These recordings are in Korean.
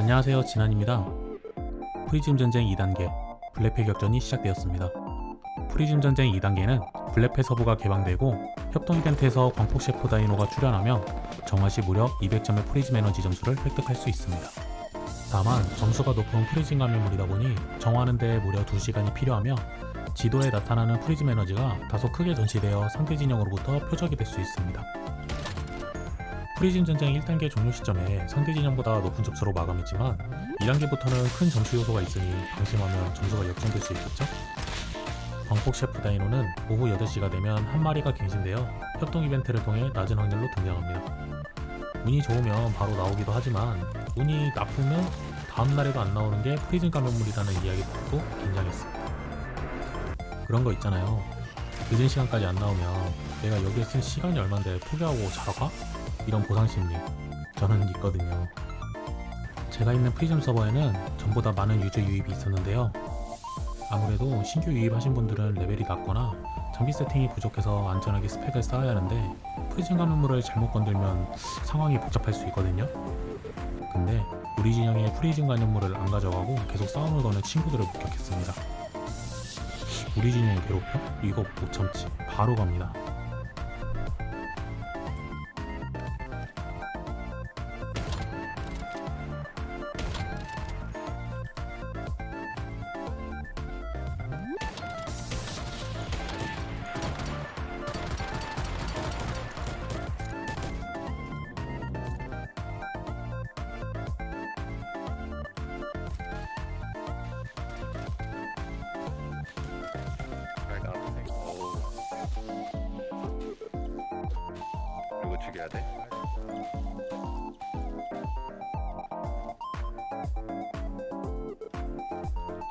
안녕하세요 진한입니다. 프리즘 전쟁 2단계 블랙패 격전이 시작되었습니다. 프리즘 전쟁 2단계는 블랙패 서부가 개방되고 협동 이벤트에서 광폭 셰프 다이노가 출연하며 정화시 무려 200점의 프리즘 에너지 점수를 획득할 수 있습니다. 다만 점수가 높은 프리즘 감염물이다 보니 정화하는 데 무려 2시간이 필요하며 지도에 나타나는 프리즘 에너지가 다소 크게 전시되어 상대 진영으로부터 표적이 될 수 있습니다. 프리즘 전쟁 1단계 종료 시점에 상대 진영보다 높은 점수로 마감했지만 2단계부터는 큰 점수 요소가 있으니 방심하면 점수가 역전될 수 있겠죠? 광폭 셰프 다이노는 오후 8시가 되면 한 마리가 갱신되어 협동 이벤트를 통해 낮은 확률로 등장합니다. 운이 좋으면 바로 나오기도 하지만 운이 나쁘면 다음 날에도 안 나오는 게 프리즘 감염물이라는 이야기 듣고 긴장했습니다. 그런 거 있잖아요. 늦은 시간까지 안 나오면 내가 여기에 쓴 시간이 얼만데 포기하고 자러 가? 이런 보상 심리 저는 있거든요. 제가 있는 프리즘 서버에는 전보다 많은 유저 유입이 있었는데요. 아무래도 신규 유입하신 분들은 레벨이 낮거나 장비 세팅이 부족해서 안전하게 스펙을 쌓아야 하는데 프리즘 감염물을 잘못 건들면 상황이 복잡할 수 있거든요. 근데 우리 진영에 프리즘 감염물을 안 가져가고 계속 싸움을 거는 친구들을 목격했습니다. 우리 진영 괴롭혀? 이거 못 참지. 바로 갑니다.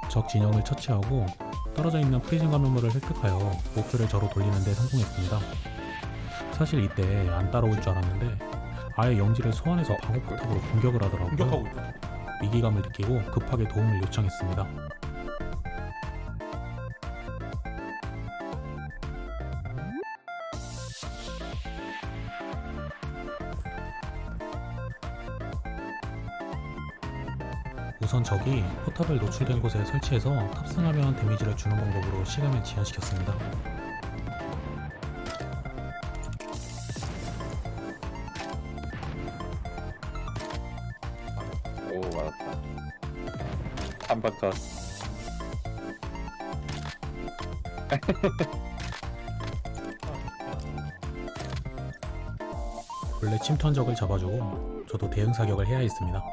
적 진영을 처치하고 떨어져 있는 프리즘 감염물을 획득하여 목표를 저로 돌리는 데 성공했습니다. 사실 이때 안 따라올 줄 알았는데 아예 영지를 소환해서 방어 포탑으로 공격을 하더라고요. 공격하고 있다. 위기감을 느끼고 급하게 도움을 요청했습니다. 우선 적이 포탑을 노출된 곳에 설치해서 탑승하면 데미지를 주는 방법으로 시간을 지연시켰습니다. 오 맞았다. 한방 컷. 원래 침투한 적을 잡아주고 저도 대응 사격을 해야 했습니다.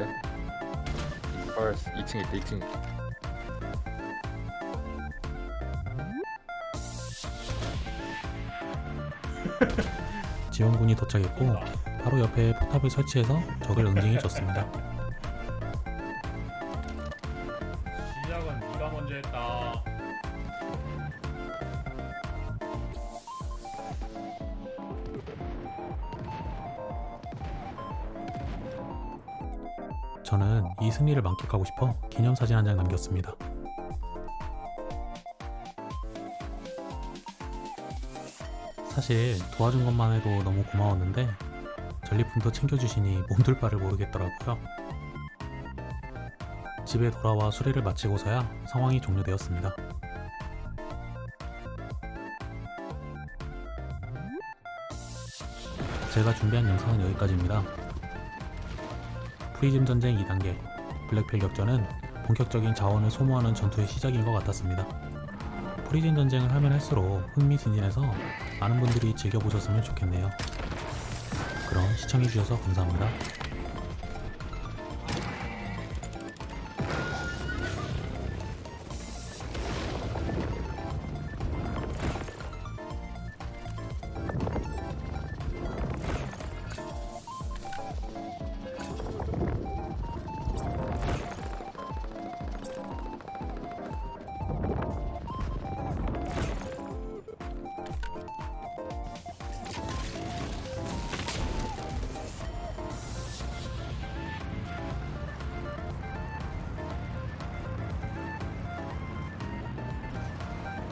안돼. 펄스 2층 있다 2층. 지원군이 도착했고 바로 옆에 포탑을 설치해서 적을 응징해 줬습니다. 시작은 네가 먼저 했다. 저는 이 승리를 만끽하고 싶어 기념사진 한 장 남겼습니다. 사실 도와준 것만 해도 너무 고마웠는데 전리품도 챙겨주시니 몸둘 바를 모르겠더라고요. 집에 돌아와 수리를 마치고서야 상황이 종료되었습니다. 제가 준비한 영상은 여기까지입니다. 프리즘 전쟁 2단계 블랙필 격전은 본격적인 자원을 소모하는 전투의 시작인 것 같았습니다. 프리즘 전쟁을 하면 할수록 흥미진진해서 많은 분들이 즐겨보셨으면 좋겠네요. 그럼 시청해주셔서 감사합니다.